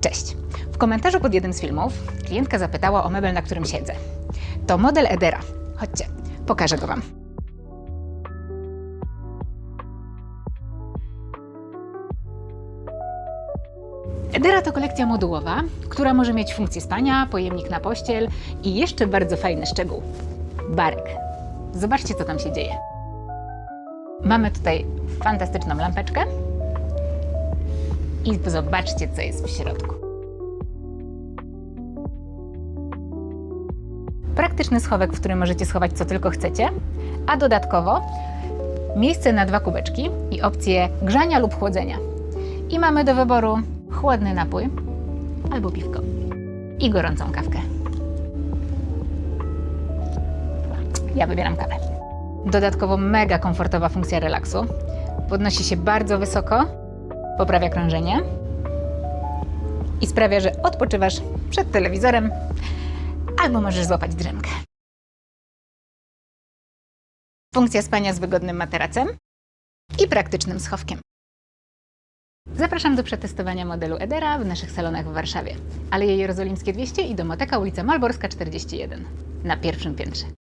Cześć. W komentarzu pod jednym z filmów klientka zapytała o mebel, na którym siedzę. To model Edera. Chodźcie, pokażę go Wam. Edera to kolekcja modułowa, która może mieć funkcję spania, pojemnik na pościel i jeszcze bardzo fajny szczegół barek. Zobaczcie, co tam się dzieje. Mamy tutaj fantastyczną lampeczkę i zobaczcie, co jest w środku. Praktyczny schowek, w którym możecie schować co tylko chcecie, a dodatkowo miejsce na dwa kubeczki i opcję grzania lub chłodzenia. I mamy do wyboru chłodny napój albo piwko i gorącą kawkę. Ja wybieram kawę. Dodatkowo mega komfortowa funkcja relaksu. Podnosi się bardzo wysoko, poprawia krążenie i sprawia, że odpoczywasz przed telewizorem albo możesz złapać drzemkę. Funkcja spania z wygodnym materacem i praktycznym schowkiem. Zapraszam do przetestowania modelu Edera w naszych salonach w Warszawie. Aleje Jerozolimskie 200 i Domoteka ulica Malborska 41 na pierwszym piętrze.